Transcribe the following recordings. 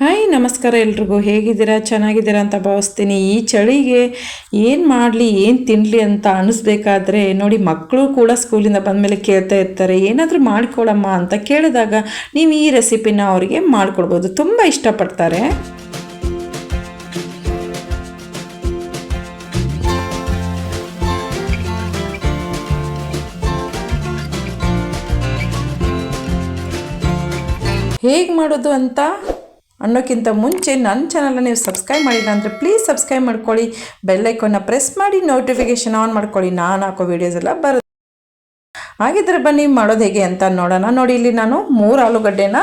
Hi ನಮಸ್ಕಾರ ಎಲ್ರಿಗೂ. ಹೇಗಿದ್ದೀರಾ? ಚೆನ್ನಾಗಿದ್ದೀರಾ ಅಂತ ಭಾವಿಸ್ತೀನಿ. ಈ ಚಳಿಗೆ ಏನು ಮಾಡಲಿ, ಏನು ತಿನ್ನಲಿ ಅಂತ ಅನ್ನಿಸ್ಬೇಕಾದ್ರೆ ನೋಡಿ ಮಕ್ಕಳು ಕೂಡ ಸ್ಕೂಲಿಂದ ಬಂದಮೇಲೆ ಕೇಳ್ತಾ ಇರ್ತಾರೆ, ಏನಾದರೂ ಮಾಡ್ಕೊಳಮ್ಮ ಅಂತ ಕೇಳಿದಾಗ ನೀವು ಈ ರೆಸಿಪಿನ ಅವರಿಗೆ ಮಾಡಿಕೊಡ್ಬೋದು. ತುಂಬ ಇಷ್ಟಪಡ್ತಾರೆ. ಹೇಗೆ ಮಾಡೋದು ಅಂತ ಅನ್ನೋಕ್ಕಿಂತ ಮುಂಚೆ ನನ್ನ ಚಾನಲ್ನ ನೀವು ಸಬ್ಸ್ಕ್ರೈಬ್ ಮಾಡಿಲ್ಲ ಅಂದರೆ ಪ್ಲೀಸ್ ಸಬ್ಸ್ಕ್ರೈಬ್ ಮಾಡ್ಕೊಳ್ಳಿ. ಬೆಲ್ಲೈಕನ್ನ ಪ್ರೆಸ್ ಮಾಡಿ ನೋಟಿಫಿಕೇಷನ್ ಆನ್ ಮಾಡ್ಕೊಳ್ಳಿ. ನಾನು ಹಾಕೋ ವೀಡಿಯೋಸ್ ಎಲ್ಲ ಬರುತ್ತೆ. ಹಾಗಿದ್ರೆ ಬನ್ನಿ, ಮಾಡೋದು ಹೇಗೆ ಅಂತ ನೋಡೋಣ. ನೋಡಿ, ಇಲ್ಲಿ ನಾನು ಮೂರು ಆಲೂಗಡ್ಡೆನ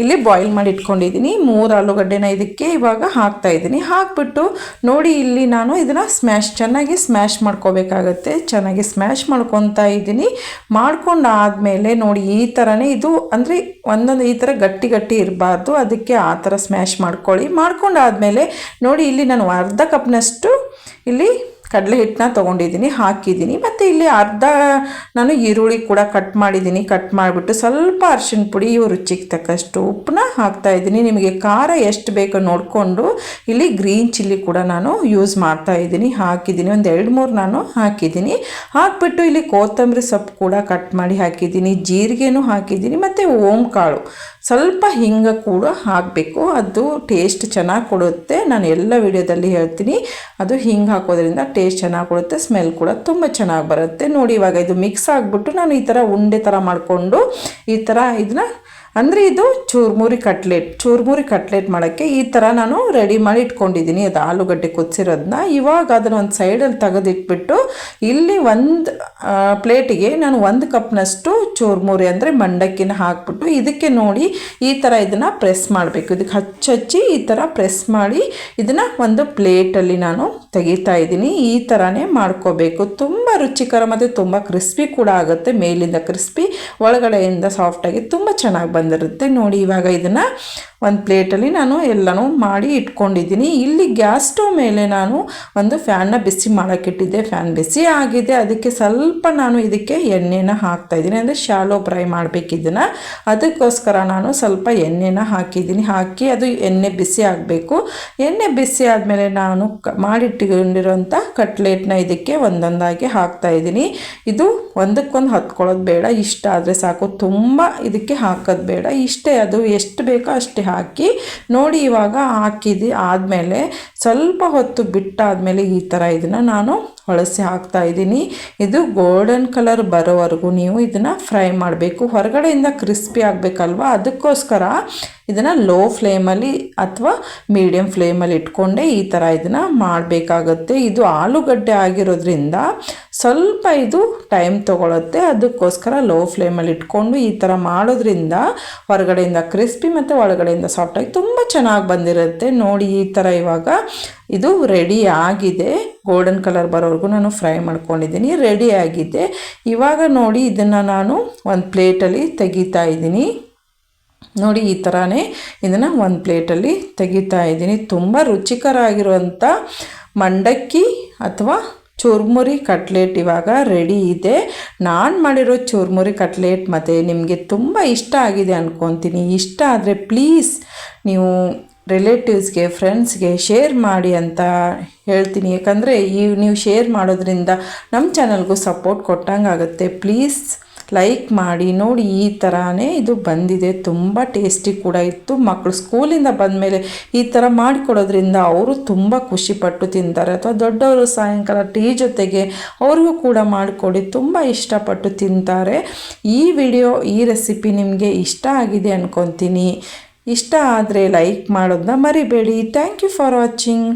ಇಲ್ಲಿ ಬಾಯ್ಲ್ ಮಾಡಿ ಇಟ್ಕೊಂಡಿದ್ದೀನಿ. ಮೂರು ಆಲೂಗಡ್ಡೆನ ಇದಕ್ಕೆ ಇವಾಗ ಹಾಕ್ತಾ ಇದ್ದೀನಿ. ಹಾಕ್ಬಿಟ್ಟು ನೋಡಿ, ಇಲ್ಲಿ ನಾನು ಇದನ್ನು ಸ್ಮ್ಯಾಶ್ ಚೆನ್ನಾಗಿ ಸ್ಮ್ಯಾಶ್ ಮಾಡ್ಕೋಬೇಕಾಗತ್ತೆ. ಚೆನ್ನಾಗಿ ಸ್ಮ್ಯಾಶ್ ಮಾಡ್ಕೊತಾ ಇದ್ದೀನಿ. ಮಾಡ್ಕೊಂಡಾದಮೇಲೆ ನೋಡಿ, ಈ ಥರನೇ ಇದು, ಅಂದರೆ ಒಂದೊಂದು ಈ ಥರ ಗಟ್ಟಿ ಗಟ್ಟಿ ಇರಬಾರ್ದು. ಅದಕ್ಕೆ ಆ ಥರ ಸ್ಮ್ಯಾಶ್ ಮಾಡ್ಕೊಳ್ಳಿ. ಮಾಡ್ಕೊಂಡಾದಮೇಲೆ ನೋಡಿ, ಇಲ್ಲಿ ನಾನು ಅರ್ಧ ಕಪ್ನಷ್ಟು ಇಲ್ಲಿ ಕಡಲೆ ಹಿಟ್ಟನ್ನ ತೊಗೊಂಡಿದ್ದೀನಿ, ಹಾಕಿದ್ದೀನಿ. ಮತ್ತು ಇಲ್ಲಿ ಅರ್ಧ ನಾನು ಈರುಳ್ಳಿ ಕೂಡ ಕಟ್ ಮಾಡಿದ್ದೀನಿ ಕಟ್ ಮಾಡಿಬಿಟ್ಟು ಸ್ವಲ್ಪ ಅರ್ಶಿಣ ಪುಡಿ, ಇವು ರುಚಿಗೆ ತಕ್ಕಷ್ಟು ಉಪ್ಪನ್ನ ಹಾಕ್ತಾ ಇದ್ದೀನಿ. ನಿಮಗೆ ಖಾರ ಎಷ್ಟು ಬೇಕೋ ನೋಡಿಕೊಂಡು ಇಲ್ಲಿ ಗ್ರೀನ್ ಚಿಲ್ಲಿ ಕೂಡ ನಾನು ಯೂಸ್ ಮಾಡ್ತಾ ಇದ್ದೀನಿ, ಹಾಕಿದ್ದೀನಿ. ಒಂದು ಎರಡು ಮೂರು ನಾನು ಹಾಕಿದ್ದೀನಿ. ಹಾಕಿಬಿಟ್ಟು ಇಲ್ಲಿ ಕೊತ್ತಂಬರಿ ಸೊಪ್ಪು ಕೂಡ ಕಟ್ ಮಾಡಿ ಹಾಕಿದ್ದೀನಿ, ಜೀರಿಗೆನೂ ಹಾಕಿದ್ದೀನಿ, ಮತ್ತು ಓಮ್ ಕಾಳು ಸ್ವಲ್ಪ ಹಿಂಗ ಕೂಡ ಹಾಕಬೇಕು. ಅದು ಟೇಸ್ಟ್ ಚೆನ್ನಾಗಿ ಕೊಡುತ್ತೆ. ನಾನು ಎಲ್ಲ ವಿಡಿಯೋದಲ್ಲಿ ಹೇಳ್ತೀನಿ. ಅದು ಹಿಂಗೆ ಹಾಕೋದ್ರಿಂದ ಟೇಸ್ಟ್ ಚೆನ್ನಾಗಿ ಕೊಡುತ್ತೆ ಸ್ಮೆಲ್ ಕೂಡ ತುಂಬ ಚೆನ್ನಾಗಿ ಬರುತ್ತೆ. ನೋಡಿ ಇವಾಗ ಇದು ಮಿಕ್ಸ್ ಆಗಿಬಿಟ್ಟು ನಾನು ಈ ಥರ ಉಂಡೆ ಥರ ಮಾಡಿಕೊಂಡು ಈ ಥರ ಇದನ್ನ ಅಂದರೆ ಇದು ಚೂರ್ಮುರಿ ಕಟ್ಲೆಟ್ ಚೂರ್ಮುರಿ ಕಟ್ಲೆಟ್ ಮಾಡೋಕ್ಕೆ ಈ ಥರ ನಾನು ರೆಡಿ ಮಾಡಿ ಇಟ್ಕೊಂಡಿದ್ದೀನಿ. ಅದು ಆಲೂಗಡ್ಡೆ ಕುದಿಸಿರೋದನ್ನ ಇವಾಗ ಅದನ್ನು ಒಂದು ಸೈಡಲ್ಲಿ ತೆಗೆದಿಟ್ಬಿಟ್ಟು ಇಲ್ಲಿ ಒಂದು ಪ್ಲೇಟಿಗೆ ನಾನು ಒಂದು ಕಪ್ನಷ್ಟು ಚೂರ್ಮುರಿ ಅಂದರೆ ಮಂಡಕ್ಕಿನ ಹಾಕ್ಬಿಟ್ಟು ಇದಕ್ಕೆ ನೋಡಿ ಈ ಥರ ಇದನ್ನು ಪ್ರೆಸ್ ಮಾಡಬೇಕು. ಇದಕ್ಕೆ ಹಚ್ಚಿ ಈ ಥರ ಪ್ರೆಸ್ ಮಾಡಿ ಇದನ್ನು ಒಂದು ಪ್ಲೇಟಲ್ಲಿ ನಾನು ತೆಗಿತಾ ಇದ್ದೀನಿ. ಈ ಥರನೇ ಮಾಡ್ಕೋಬೇಕು. ತುಂಬ ರುಚಿಕರ ಮತ್ತು ತುಂಬ ಕ್ರಿಸ್ಪಿ ಕೂಡ ಆಗುತ್ತೆ. ಮೇಲಿಂದ ಕ್ರಿಸ್ಪಿ ಒಳಗಡೆಯಿಂದ ಸಾಫ್ಟಾಗಿ ತುಂಬ ಚೆನ್ನಾಗಿ ಬಂದಿರುತ್ತೆ. ನೋಡಿ ಇವಾಗ ಇದನ್ನು ಒಂದು ಪ್ಲೇಟಲ್ಲಿ ನಾನು ಎಲ್ಲನೂ ಮಾಡಿ ಇಟ್ಕೊಂಡಿದ್ದೀನಿ. ಇಲ್ಲಿ ಗ್ಯಾಸ್ ಸ್ಟವ್ ಮೇಲೆ ನಾನು ಒಂದು ಫ್ಯಾನ್ನ ಬಿಸಿ ಮಾಡೋಕ್ಕಿಟ್ಟಿದ್ದೆ. ಫ್ಯಾನ್ ಬಿಸಿ ಆಗಿದೆ. ಅದಕ್ಕೆ ಸ್ವಲ್ಪ ನಾನು ಇದಕ್ಕೆ ಎಣ್ಣೆನ ಹಾಕ್ತಾ ಇದ್ದೀನಿ. ಅಂದರೆ ಶಾಲೋ ಫ್ರೈ ಮಾಡಬೇಕಿದ್ದನ್ನು ಅದಕ್ಕೋಸ್ಕರ ನಾನು ಸ್ವಲ್ಪ ಎಣ್ಣೆನ ಹಾಕಿದ್ದೀನಿ. ಹಾಕಿ ಅದು ಎಣ್ಣೆ ಬಿಸಿ ಆಗಬೇಕು. ಎಣ್ಣೆ ಬಿಸಿ ಆದಮೇಲೆ ನಾನು ಕ ಕಟ್ಲೆಟ್ನ ಇದಕ್ಕೆ ಒಂದೊಂದಾಗಿ ಹಾಕ್ತಾ ಇದ್ದೀನಿ. ಇದು ಒಂದಕ್ಕೊಂದು ಹತ್ಕೊಳ್ಳೋದು ಬೇಡ. ಇಷ್ಟ ಆದರೆ ಸಾಕು. ತುಂಬ ಇದಕ್ಕೆ ಹಾಕೋದು ಬೇಡ. ಇಷ್ಟೇ ಅದು. ಎಷ್ಟು ಬೇಕೋ ಅಷ್ಟೇ ಹಾಕಿ ನೋಡಿ ಇವಾಗ ಹಾಕಿದ್ದು ಆದಮೇಲೆ ಸ್ವಲ್ಪ ಹೊತ್ತು ಬಿಟ್ಟಾದಮೇಲೆ ಈ ಥರ ಇದನ್ನು ನಾನು ಹೊಳಸಿ ಹಾಕ್ತಾ ಇದ್ದೀನಿ. ಇದು ಗೋಲ್ಡನ್ ಕಲರ್ ಬರೋವರೆಗೂ ನೀವು ಇದನ್ನು ಫ್ರೈ ಮಾಡಬೇಕು. ಹೊರಗಡೆಯಿಂದ ಕ್ರಿಸ್ಪಿ ಆಗಬೇಕಲ್ವ? ಅದಕ್ಕೋಸ್ಕರ ಇದನ್ನು ಲೋ ಫ್ಲೇಮಲ್ಲಿ ಅಥವಾ ಮೀಡಿಯಮ್ ಫ್ಲೇಮಲ್ಲಿ ಇಟ್ಕೊಂಡೆ ಈ ಥರ ಇದನ್ನು ಮಾಡಬೇಕಾಗತ್ತೆ. ಇದು ಆಲೂಗಡ್ಡೆ ಆಗಿರೋದ್ರಿಂದ ಸ್ವಲ್ಪ ಇದು ಟೈಮ್ ತೊಗೊಳುತ್ತೆ. ಅದಕ್ಕೋಸ್ಕರ ಲೋ ಫ್ಲೇಮಲ್ಲಿ ಇಟ್ಕೊಂಡು ಈ ಥರ ಮಾಡೋದ್ರಿಂದ ಹೊರಗಡೆಯಿಂದ ಕ್ರಿಸ್ಪಿ ಮತ್ತು ಒಳಗಡೆಯಿಂದ ಸಾಫ್ಟಾಗಿ ತುಂಬ ಚೆನ್ನಾಗಿ ಬಂದಿರುತ್ತೆ. ನೋಡಿ ಈ ಥರ ಇವಾಗ ಇದು ರೆಡಿ ಆಗಿದೆ. ಗೋಲ್ಡನ್ ಕಲರ್ ಬರೋವರೆಗೂ ನಾನು ಫ್ರೈ ಮಾಡ್ಕೊಂಡಿದ್ದೀನಿ. ರೆಡಿ ಆಗಿದೆ. ಇವಾಗ ನೋಡಿ ಇದನ್ನು ನಾನು ಒಂದು ಪ್ಲೇಟಲ್ಲಿ ತೆಗಿತಾ ಇದ್ದೀನಿ. ನೋಡಿ ಈ ಥರನೇ ಇದನ್ನು ಒಂದು ಪ್ಲೇಟಲ್ಲಿ ತೆಗಿತಾ ಇದ್ದೀನಿ. ತುಂಬ ರುಚಿಕರ ಆಗಿರುವಂಥ ಮಂಡಕ್ಕಿ ಅಥವಾ ಚುರ್ಮುರಿ ಕಟ್ಲೆಟ್ ಇವಾಗ ರೆಡಿ ಇದೆ. ನಾನು ಮಾಡಿರೋ ಚುರ್ಮುರಿ ಕಟ್ಲೆಟ್ ಮತ್ತು ನಿಮಗೆ ತುಂಬ ಇಷ್ಟ ಆಗಿದೆ ಅಂದ್ಕೊತೀನಿ ಇಷ್ಟ ಆದರೆ ಪ್ಲೀಸ್ ನೀವು ರಿಲೇಟಿವ್ಸ್ಗೆ ಫ್ರೆಂಡ್ಸ್ಗೆ ಶೇರ್ ಮಾಡಿ ಅಂತ ಹೇಳ್ತೀನಿ. ಯಾಕಂದರೆ ಈ ನೀವು ಶೇರ್ ಮಾಡೋದ್ರಿಂದ ನಮ್ಮ ಚಾನಲ್ಗೂ ಸಪೋರ್ಟ್ ಕೊಟ್ಟಂಗಾಗುತ್ತೆ. ಪ್ಲೀಸ್ ಲೈಕ್ ಮಾಡಿ ನೋಡಿ ಈ ಥರನೇ ಇದು ಬಂದಿದೆ. ತುಂಬ ಟೇಸ್ಟಿ ಕೂಡ ಇತ್ತು. ಮಕ್ಕಳು ಸ್ಕೂಲಿಂದ ಬಂದಮೇಲೆ ಈ ಥರ ಮಾಡಿಕೊಡೋದ್ರಿಂದ ಅವರು ತುಂಬ ಖುಷಿಪಟ್ಟು ತಿಂತಾರೆ. ಅಥವಾ ದೊಡ್ಡವರು ಸಾಯಂಕಾಲ ಟೀ ಜೊತೆಗೆ ಅವ್ರಿಗೂ ಕೂಡ ಮಾಡಿಕೊಡಿ ತುಂಬ ಇಷ್ಟಪಟ್ಟು ತಿಂತಾರೆ. ಈ ವಿಡಿಯೋ ಈ ರೆಸಿಪಿ ನಿಮಗೆ ಇಷ್ಟ ಆಗಿದೆ ಅನ್ಕೊತೀನಿ. ಇಷ್ಟ ಆದರೆ ಲೈಕ್ ಮಾಡೋದನ್ನ ಮರಿಬೇಡಿ. Thank you for watching